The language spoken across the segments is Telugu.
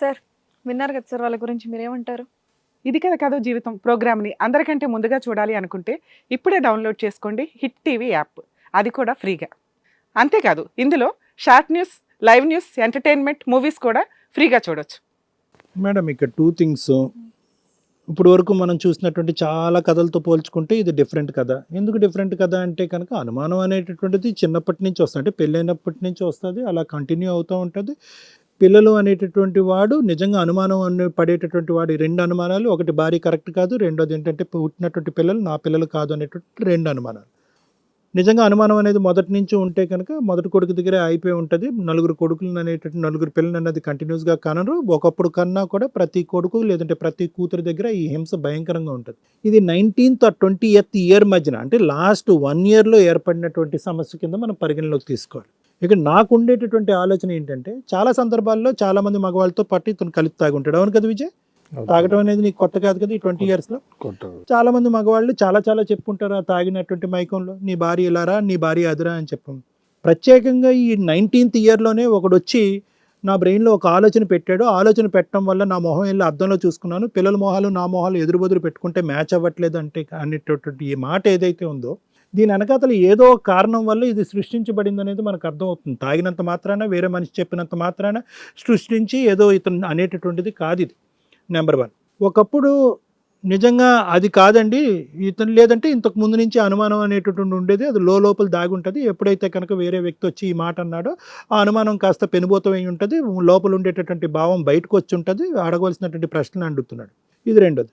సార్ విన్నారు కదా సార్ వాళ్ళ గురించి మీరేమంటారు? ఇది కదా కథ జీవితం ప్రోగ్రామ్ని అందరికంటే ముందుగా చూడాలి అనుకుంటే ఇప్పుడే డౌన్లోడ్ చేసుకోండి హిట్ టీవీ యాప్. అది కూడా ఫ్రీగా. అంతేకాదు ఇందులో short news live news entertainment movies కూడా ఫ్రీగా చూడొచ్చు. మేడం ఇక్కడ టూ థింగ్స్. ఇప్పుడు వరకు మనం చూసినటువంటి చాలా కథలతో పోల్చుకుంటే ఇది డిఫరెంట్ కథ. ఎందుకు డిఫరెంట్ కథ అంటే కనుక అనుమానం అనేటటువంటిది చిన్నప్పటి నుంచి వస్తుంది. అంటే పెళ్ళైనప్పటి నుంచి వస్తుంది అలా కంటిన్యూ అవుతూ ఉంటుంది. పిల్లలు అనేటటువంటి వాడు నిజంగా అనుమానం అనే పడేటటువంటి వాడు రెండు అనుమానాలు ఒకటి భార్య కరెక్ట్ కాదు రెండోది ఏంటంటే పుట్టినటువంటి పిల్లలు నా పిల్లలు కాదు అనేటువంటి రెండు అనుమానాలు. నిజంగా అనుమానం అనేది మొదటి నుంచి ఉంటే కనుక మొదటి కొడుకు దగ్గరే అయిపోయి ఉంటుంది. నలుగురు కొడుకులు అనేటువంటి నలుగురు పిల్లలు అనేది కంటిన్యూస్గా కనరు. ఒకప్పుడు కన్నా కూడా ప్రతి కొడుకు లేదంటే ప్రతి కూతురు దగ్గర ఈ హింస భయంకరంగా ఉంటుంది. ఇది నైన్టీన్త్ ట్వంటీ ఎయిత్ ఇయర్ మధ్యన అంటే లాస్ట్ వన్ ఇయర్లో ఏర్పడినటువంటి సమస్య కింద మనం పరిగణలోకి తీసుకోవాలి. ఇక నాకు ఉండేటటువంటి ఆలోచన ఏంటంటే చాలా సందర్భాల్లో చాలా మంది మగవాళ్ళతో పట్టి ఇతను కలిసి తాగి ఉంటాడు అవును కదా విజయ్? తాగటం అనేది నీకు కొత్త కాదు కదా ఈ ట్వంటీ ఇయర్స్లో? చాలా మంది మగవాళ్ళు చాలా చాలా చెప్పుకుంటారు ఆ తాగినటువంటి మైకంలో నీ భార్య ఇలారా నీ భార్య అదురా అని చెప్పాం ప్రత్యేకంగా ఈ నైన్టీన్త్ ఇయర్లోనే ఒకడు వచ్చి నా బ్రెయిన్లో ఒక ఆలోచన పెట్టాడు. ఆలోచన పెట్టడం వల్ల నా మొహం వెళ్ళి అద్దంలో చూసుకున్నాను. పిల్లల మొహాలు నా మొహాలు ఎదురు బదురు పెట్టుకుంటే మ్యాచ్ అవ్వట్లేదు అంటే అనేటటువంటి ఈ మాట ఏదైతే ఉందో దీని వెనకాతల ఏదో కారణం వల్ల ఇది సృష్టించబడింది అనేది మనకు అర్థమవుతుంది. తాగినంత మాత్రాన వేరే మనిషి చెప్పినంత మాత్రాన సృష్టించి ఏదో ఇతను అనేటటువంటిది కాదు ఇది. నెంబర్ వన్ ఒకప్పుడు నిజంగా అది కాదండి. ఇతను లేదంటే ఇంతకు ముందు నుంచి అనుమానం అనేటటువంటి ఉండేది. అది లో లోపల దాగి ఉంటుంది. ఎప్పుడైతే కనుక వేరే వ్యక్తి వచ్చి ఈ మాట అన్నాడో ఆ అనుమానం కాస్త పెనుబోతమై ఉంటుంది. లోపల ఉండేటటువంటి భావం బయటకు వచ్చి ఉంటుంది. అడగవలసినటువంటి ప్రశ్నలు అడుగుతున్నాడు. ఇది రెండోది.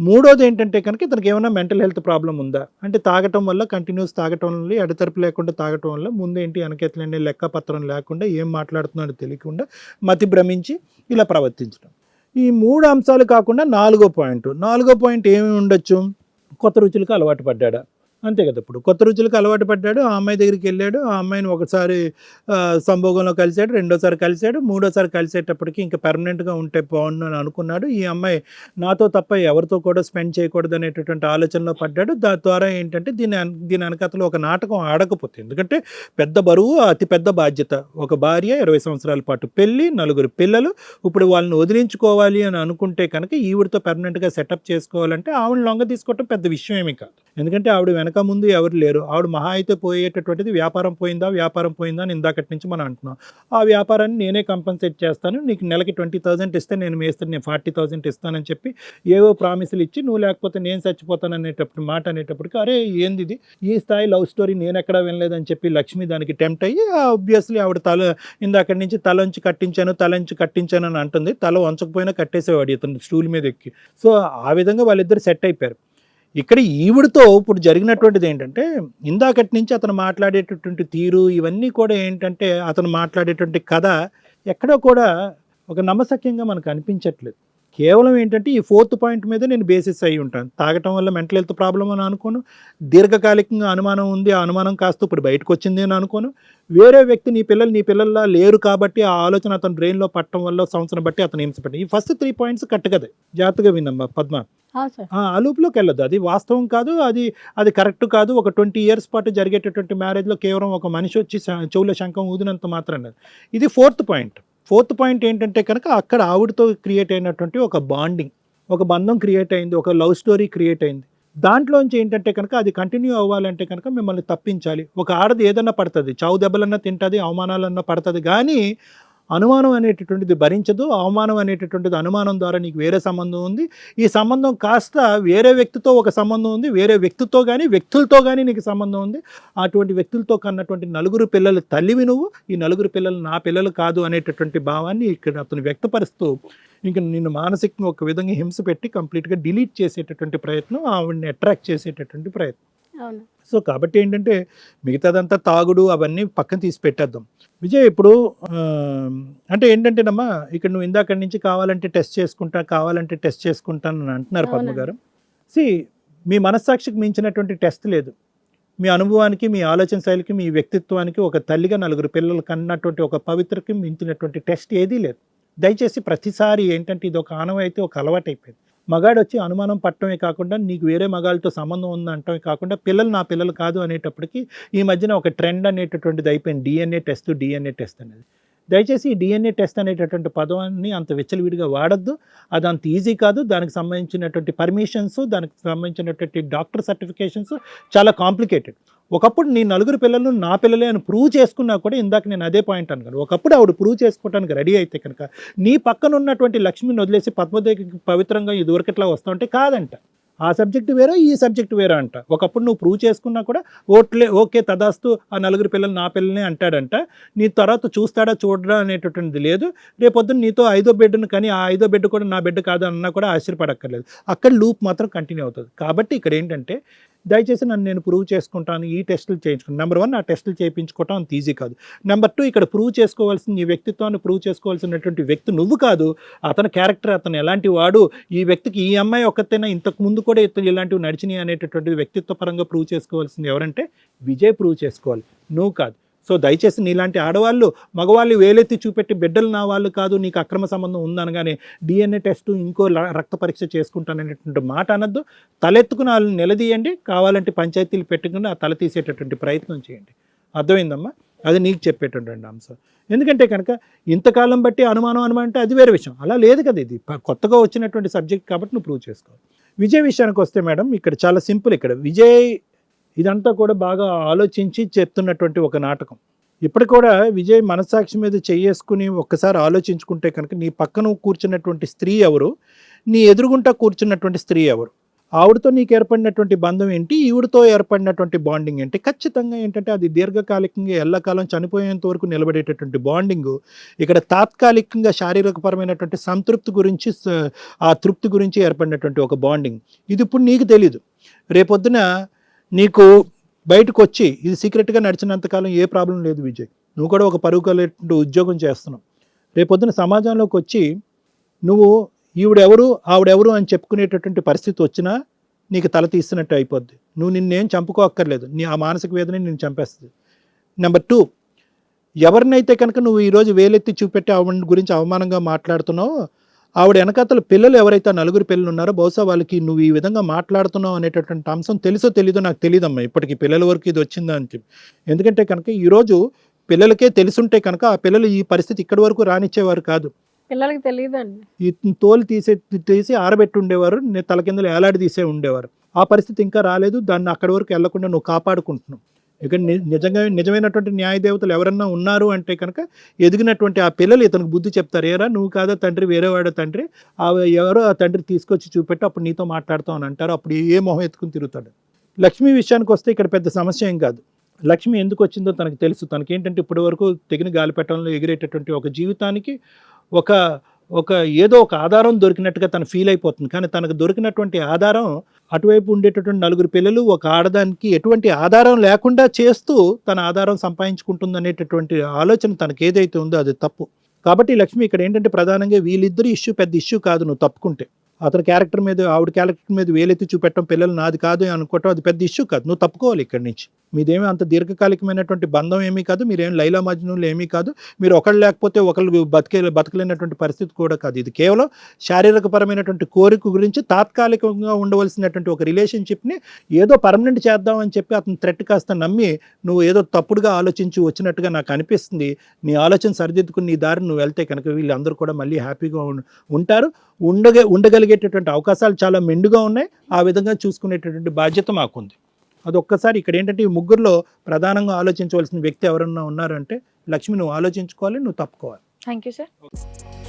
మూడోది ఏంటంటే కనుక ఇతనికి ఏమైనా మెంటల్ హెల్త్ ప్రాబ్లం ఉందా? అంటే తాగటం వల్ల కంటిన్యూస్ తాగటం వల్ల ఎడతెరపు లేకుండా తాగటం వల్ల ముందేంటి వెనకెత్తలేని లెక్కపత్రం లేకుండా ఏం మాట్లాడుతున్నాడో తెలియకుండా మతి భ్రమించి ఇలా ప్రవర్తించడం ఈ మూడు అంశాలు కాకుండా నాలుగో పాయింట్. నాలుగో పాయింట్ ఏమి ఉండొచ్చు? కొత్త రుచులకు అలవాటు పడ్డాడా? అంతే కదా. ఇప్పుడు కొత్త రుచులకు అలవాటు పడ్డాడు ఆ అమ్మాయి దగ్గరికి వెళ్ళాడు ఆ అమ్మాయిని ఒకసారి సంభోగంలో కలిశాడు రెండోసారి కలిశాడు మూడోసారి కలిసేటప్పటికి ఇంకా పెర్మనెంట్గా ఉంటే బాగుండు అని అనుకున్నాడు. ఈ అమ్మాయి నాతో తప్ప ఎవరితో కూడా స్పెండ్ చేయకూడదు అనేటటువంటి ఆలోచనలో పడ్డాడు. దాని ద్వారా ఏంటంటే దీని దీని వెనకతలో ఒక నాటకం ఆడకపోతే ఎందుకంటే పెద్ద బరువు అతి పెద్ద బాధ్యత. ఒక భార్య ఇరవై సంవత్సరాల పాటు పెళ్ళి నలుగురు పిల్లలు ఇప్పుడు వాళ్ళని వదిలించుకోవాలి అని అనుకుంటే కనుక ఈవిడతో పెర్మనెంట్గా సెటప్ చేసుకోవాలంటే ఆవిడ లొంగ తీసుకోవటం పెద్ద విషయం ఏమీ కాదు. ఎందుకంటే ఆవిడ వెనక ముందు ఎవరు లేరు. ఆవిడ మహా అయితే పోయేటటువంటిది వ్యాపారం పోయిందా వ్యాపారం పోయిందా అని ఇందాకటి నుంచి మనం అంటున్నాం. ఆ వ్యాపారాన్ని నేనే కంపెన్సేట్ చేస్తాను. నీకు నెలకి ట్వంటీ థౌసండ్ ఇస్తే నేను మేస్తాను నేను ఫార్టీ థౌసండ్ ఇస్తానని చెప్పి ఏవో ప్రామిసులు ఇచ్చి నువ్వు లేకపోతే నేను చచ్చిపోతాను అనేటప్పుడు మాట అనేటప్పటికి అరే ఏంది ఇది? ఈ స్థాయి లవ్ స్టోరీ నేను ఎక్కడ వినలేదని చెప్పి లక్ష్మి దానికి టెంప్ట్ అయ్యి ఆబ్వియస్లీ ఆవిడ తల ఇందాకటి నుంచి తలంచి కట్టించాను తలంచి కట్టించాను అని అంటుంది. తల వంచకపోయినా కట్టేసేవాడు ఇతను స్టూల్ మీద ఎక్కి. సో ఆ విధంగా వాళ్ళిద్దరు సెట్ అయిపోయారు. ఇక్కడ ఈవిడతో ఇప్పుడు జరిగినటువంటిది ఏంటంటే ఇందాకటి నుంచి అతను మాట్లాడేటటువంటి తీరు ఇవన్నీ కూడా ఏంటంటే అతను మాట్లాడేటువంటి కథ ఎక్కడో కూడా ఒక నమ్మసక్యంగా మనకు అనిపించట్లేదు. కేవలం ఏంటంటే ఈ ఫోర్త్ పాయింట్ మీద నేను బేసిస్ అయి ఉంటాను. తాగటం వల్ల మెంటల్ హెల్త్ ప్రాబ్లం అని అనుకోను. దీర్ఘకాలికంగా అనుమానం ఉంది. ఆ అనుమానం కాస్త ఇప్పుడు బయటకు వచ్చింది అని అనుకోను. వేరే వ్యక్తి నీ పిల్లలు నీ పిల్లల్లా లేరు కాబట్టి ఆ ఆలోచన అతని బ్రెయిన్లో పట్టడం వల్ల సంవత్సరం బట్టి అతను హింసపడ్డాడు ఈ ఫస్ట్ త్రీ పాయింట్స్ కట్ట కదా. జాగ్రత్తగా విన్నమ్మా పద్మ. సార్. ఆ ఆ లూప్లోకి వెళ్ళదు అది వాస్తవం కాదు అది అది కరెక్ట్ కాదు. ఒక ట్వంటీ ఇయర్స్ పాటు జరిగేటటువంటి మ్యారేజ్లో కేవలం ఒక మనిషి వచ్చి చెవుల శంఖం ఊదినంత మాత్రం ఇది ఫోర్త్ పాయింట్. ఫోర్త్ పాయింట్ ఏంటంటే కనుక అక్కడ ఆవిడతో క్రియేట్ అయినటువంటి ఒక బాండింగ్ ఒక బంధం క్రియేట్ అయింది ఒక లవ్ స్టోరీ క్రియేట్ అయింది. దాంట్లోంచి ఏంటంటే కనుక అది కంటిన్యూ అవ్వాలంటే కనుక మిమ్మల్ని తప్పించాలి. ఒక ఆడది ఏదన్నా పడుతుంది చావు దెబ్బలన్నా తింటుంది అవమానాలన్నా పడుతుంది. కానీ అనుమానం అనేటటువంటిది భరించదు అవమానం అనేటటువంటిది అనుమానం ద్వారా నీకు వేరే సంబంధం ఉంది. ఈ సంబంధం కాస్త వేరే వ్యక్తితో ఒక సంబంధం ఉంది వేరే వ్యక్తితో కానీ వ్యక్తులతో కానీ నీకు సంబంధం ఉంది. అటువంటి వ్యక్తులతో కన్నటువంటి నలుగురు పిల్లలు తల్లివి నువ్వు ఈ నలుగురు పిల్లలు నా పిల్లలు కాదు అనేటటువంటి భావాన్ని ఇక్కడ అతను వ్యక్తపరుస్తూ ఇంకా నిన్ను మానసికంగా ఒక విధంగా హింస పెట్టి కంప్లీట్గా డిలీట్ చేసేటటువంటి ప్రయత్నం ఆవిడని అట్రాక్ట్ చేసేటటువంటి ప్రయత్నం. సో కాబట్టి ఏంటంటే మిగతాదంతా తాగుడు అవన్నీ పక్కన తీసి పెట్టేద్దాం. విజయ్ ఇప్పుడు అంటే ఏంటంటేనమ్మా ఇక్కడ నువ్వు ఇందాక నుంచి కావాలంటే టెస్ట్ చేసుకుంటా కావాలంటే టెస్ట్ చేసుకుంటాను అని అంటున్నారు పద్మ అవునండి. గారు. సి మీ మనస్సాక్షికి మించినటువంటి టెస్ట్ లేదు. మీ అనుభవానికి మీ ఆలోచన శైలికి మీ వ్యక్తిత్వానికి ఒక తల్లిగా నలుగురు పిల్లలు కన్నటువంటి ఒక పవిత్రకి మించినటువంటి టెస్ట్ ఏదీ లేదు. దయచేసి ప్రతిసారి ఏంటంటే ఇది ఒక ఆనవాయితీ ఒక అలవాటు అయిపోయింది మగాడు వచ్చి అనుమానం పట్టమే కాకుండా నీకు వేరే మగాళ్ళతో సంబంధం ఉంది అంటమే కాకుండా పిల్లలు నా పిల్లలు కాదు అనేటప్పటికి ఈ మధ్యన ఒక ట్రెండ్ అనేటటువంటిది అయిపోయింది. డిఎన్ఏ టెస్ట్ డిఎన్ఏ టెస్ట్ అనేది. దయచేసి ఈ డిఎన్ఏ టెస్ట్ అనేటటువంటి పదాన్ని అంత విచ్చలవిడిగా వాడద్దు. అది అంత ఈజీ కాదు. దానికి సంబంధించినటువంటి పర్మిషన్స్ దానికి సంబంధించినటువంటి డాక్టర్ సర్టిఫికేషన్స్ చాలా కాంప్లికేటెడ్. ఒకప్పుడు నీ నలుగురు పిల్లలు నా పిల్లలే అని ప్రూవ్ చేసుకున్నా కూడా ఇందాక నేను అదే పాయింట్ అనుకున్నాను ఒకప్పుడు ఆవిడ ప్రూవ్ చేసుకోవడానికి రెడీ అయితే కనుక నీ పక్కన ఉన్నటువంటి లక్ష్మిని వదిలేసి పద్మదేవికి పవిత్రంగా ఇదివరకట్లా వస్తా ఉంటే కాదంట. ఆ సబ్జెక్ట్ వేరే ఈ సబ్జెక్ట్ వేరే అంట. ఒకప్పుడు నువ్వు ప్రూవ్ చేసుకున్నా కూడా ఓట్లే ఓకే తదాస్తు ఆ నలుగురు పిల్లలు నా పిల్లలే అంటాడంట. నీ తర్వాత చూస్తాడా చూడడా అనేటటువంటిది లేదు. రేపొద్దున నీతో ఐదో బెడ్ను కానీ ఆ ఐదో బెడ్ కూడా నా బెడ్ కాదన్నా అన్నా కూడా ఆశ్చర్యపడక్కర్లేదు. అక్కడ లూప్ మాత్రం కంటిన్యూ అవుతుంది. కాబట్టి ఇక్కడ ఏంటంటే దయచేసి నన్ను నేను ప్రూవ్ చేసుకుంటాను ఈ టెస్టులు చేయించుకుంటాను. నెంబర్ వన్ ఆ టెస్టులు చేయించుకోవటం అంత ఈజీ కాదు. నెంబర్ టూ ఇక్కడ ప్రూవ్ చేసుకోవాల్సిన ఈ వ్యక్తిత్వాన్ని ప్రూవ్ చేసుకోవాల్సినటువంటి వ్యక్తి నువ్వు కాదు. అతని క్యారెక్టర్ అతను ఎలాంటి వాడు ఈ వ్యక్తికి ఈ అమ్మాయి ఒక్కతేనా ఇంతకు ముందు కూడా ఇతను ఇలాంటివి నడిచినాయి అనేటటువంటి వ్యక్తిత్వ పరంగా ప్రూవ్ చేసుకోవాల్సింది ఎవరంటే విజయ్ ప్రూవ్ చేసుకోవాలి. నువ్వు కాదు. సో దయచేసి నీలాంటి ఆడవాళ్ళు మగవాళ్ళు వేలెత్తి చూపెట్టి బిడ్డలు నా వాళ్ళు కాదు నీకు అక్రమ సంబంధం ఉందనగానే డిఎన్ఏ టెస్ట్ ఇంకో ల- రక్త పరీక్ష చేసుకుంటాననేటువంటి మాట అనొద్దు. తలెత్తుకుని వాళ్ళని నిలదీయండి. కావాలంటే పంచాయతీలు పెట్టుకుని ఆ తల తీసేటటువంటి ప్రయత్నం చేయండి. అర్థమైందమ్మా? అది నీకు చెప్పేటటువంటి అంశం. ఎందుకంటే కనుక ఇంతకాలం బట్టి అనుమానం అనుమానం అంటే అది వేరే విషయం. అలా లేదు కదా ఇది. కొత్తగా వచ్చినటువంటి సబ్జెక్ట్ కాబట్టి నువ్వు ప్రూవ్ చేసుకోవాలి. విజయ్ విషయానికి వస్తే మేడం ఇక్కడ చాలా సింపుల్. ఇక్కడ విజయ్ ఇదంతా కూడా బాగా ఆలోచించి చెప్తున్నటువంటి ఒక నాటకం. ఇప్పుడు కూడా విజయ్ మనస్సాక్షి మీద చేసుకుని ఒక్కసారి ఆలోచించుకుంటే కనుక నీ పక్కన కూర్చున్నటువంటి స్త్రీ ఎవరు? నీ ఎదురుగుంటా కూర్చున్నటువంటి స్త్రీ ఎవరు? ఆవిడతో నీకు ఏర్పడినటువంటి బంధం ఏంటి? ఈవిడతో ఏర్పడినటువంటి బాండింగ్ ఏంటి? ఖచ్చితంగా ఏంటంటే అది దీర్ఘకాలికంగా ఎల్లకాలం చనిపోయేంత వరకు నిలబడేటటువంటి బాండింగ్. ఇక్కడ తాత్కాలికంగా శారీరకపరమైనటువంటి సంతృప్తి గురించి ఆ తృప్తి గురించి ఏర్పడినటువంటి ఒక బాండింగ్. ఇది ఇప్పుడు నీకు తెలీదు. రేపొద్దున నీకు బయటకు వచ్చి ఇది సీక్రెట్గా నడిచినంతకాలం ఏ ప్రాబ్లం లేదు విజయ్. నువ్వు కూడా ఒక పరుగు ఉద్యోగం చేస్తున్నావు. రేపొద్దున సమాజంలోకి వచ్చి నువ్వు ఈవిడెవరు ఆవిడెవరు అని చెప్పుకునేటటువంటి పరిస్థితి వచ్చినా నీకు తల తీస్తున్నట్టు అయిపోద్ది. నువ్వు నిన్నేం చంపుకోక్కర్లేదు. నీ ఆ మానసిక వేదన నేను చంపేస్తుంది. నెంబర్ టూ ఎవరినైతే కనుక నువ్వు ఈరోజు వేలెత్తి చూపెట్టి ఆవిడ గురించి అవమానంగా మాట్లాడుతున్నావో ఆవిడ వెనకాతల పిల్లలు ఎవరైతే నలుగురు పిల్లలు ఉన్నారో బహుశా వాళ్ళకి నువ్వు ఈ విధంగా మాట్లాడుతున్నావు అనేటటువంటి అంశం తెలుసో తెలీదో నాకు తెలియదమ్మా ఇప్పటికి పిల్లల వరకు ఇది వచ్చిందా అని చెప్పి. ఎందుకంటే కనుక ఈరోజు పిల్లలకే తెలుసుంటే కనుక ఆ పిల్లలు ఈ పరిస్థితి ఇక్కడి వరకు రానిచ్చేవారు కాదు. పిల్లలకి తెలియదండి ఈ తోలు తీసే తీసి ఆరబెట్టి ఉండేవారు తల కిందలు ఏలాడి తీసే ఉండేవారు. ఆ పరిస్థితి ఇంకా రాలేదు. దాన్ని అక్కడి వరకు వెళ్ళకుండా నువ్వు కాపాడుకుంటున్నావు. ఇక నిజంగా నిజమైనటువంటి న్యాయదేవతలు ఎవరన్నా ఉన్నారు అంటే కనుక ఎదిగినటువంటి ఆ పిల్లలు ఇతనికి బుద్ధి చెప్తారు ఏరా నువ్వు కాదా తండ్రి వేరేవాడు తండ్రి. ఆ ఎవరో ఆ తండ్రి తీసుకొచ్చి చూపెట్టి అప్పుడు నీతో మాట్లాడతాం అని అంటారు. అప్పుడు ఏ మొహం ఎత్తుకుని తిరుగుతాడు. లక్ష్మి విషయానికి వస్తే ఇక్కడ పెద్ద సమస్య ఏం కాదు. లక్ష్మి ఎందుకు వచ్చిందో తనకు తెలుసు. తనకేంటంటే ఇప్పటి వరకు తెగిన గాలిపెట్టడంలో ఎగిరేటటువంటి ఒక జీవితానికి ఒక ఒక ఏదో ఒక ఆధారం దొరికినట్టుగా తను ఫీల్ అయిపోతుంది. కానీ తనకు దొరికినటువంటి ఆధారం అటువైపు ఉండేటటువంటి నలుగురు పిల్లలు ఒక ఆడదానికి ఎటువంటి ఆధారం లేకుండా చేస్తూ తన ఆధారం సంపాదించుకుంటుంది అనేటటువంటి ఆలోచన తనకు ఏదైతే ఉందో అది తప్పు. కాబట్టి లక్ష్మి ఇక్కడ ఏంటంటే ప్రధానంగా వీళ్ళిద్దరు ఇష్యూ పెద్ద ఇష్యూ కాదు నువ్వు తప్పుకుంటే. అతని క్యారెక్టర్ మీద ఆవిడ క్యారెక్టర్ మీద వేలెత్తి చూపెట్టడం పిల్లలు నాది కాదు అని అనుకోవటం అది పెద్ద ఇష్యూ కాదు. నువ్వు తప్పుకోవాలి ఇక్కడి నుంచి. మీదేమీ అంత దీర్ఘకాలికమైనటువంటి బంధం ఏమీ కాదు మీరేం లైలా మజ్నులు ఏమీ కాదు మీరు ఒకళ్ళు లేకపోతే ఒకళ్ళు బతికే బతకలేనటువంటి పరిస్థితి కూడా కాదు. ఇది కేవలం శారీరకపరమైనటువంటి కోరిక గురించి తాత్కాలికంగా ఉండవలసినటువంటి ఒక రిలేషన్షిప్ని ఏదో పర్మనెంట్ చేద్దామని చెప్పి అతను థ్రెట్ కాస్త నమ్మి నువ్వు ఏదో తప్పుడుగా ఆలోచించి వచ్చినట్టుగా నాకు అనిపిస్తుంది. నీ ఆలోచన సరిదిద్దుకుని నీ దారి నువ్వు వెళ్తే కనుక వీళ్ళందరూ కూడా మళ్ళీ హ్యాపీగా ఉంటారు ఉంటారు. ఉండగ ఉండగలిగేటటువంటి అవకాశాలు చాలా మెండుగా ఉన్నాయి. ఆ విధంగా చూసుకునేటటువంటి బాధ్యత మాకుంది. అది ఒక్కసారి ఇక్కడ ఏంటంటే ఈ ముగ్గురులో ప్రధానంగా ఆలోచించవలసిన వ్యక్తి ఎవరన్నా ఉన్నారంటే లక్ష్మి నువ్వు ఆలోచించుకోవాలి నువ్వు తప్పుకోవాలి. Thank you sir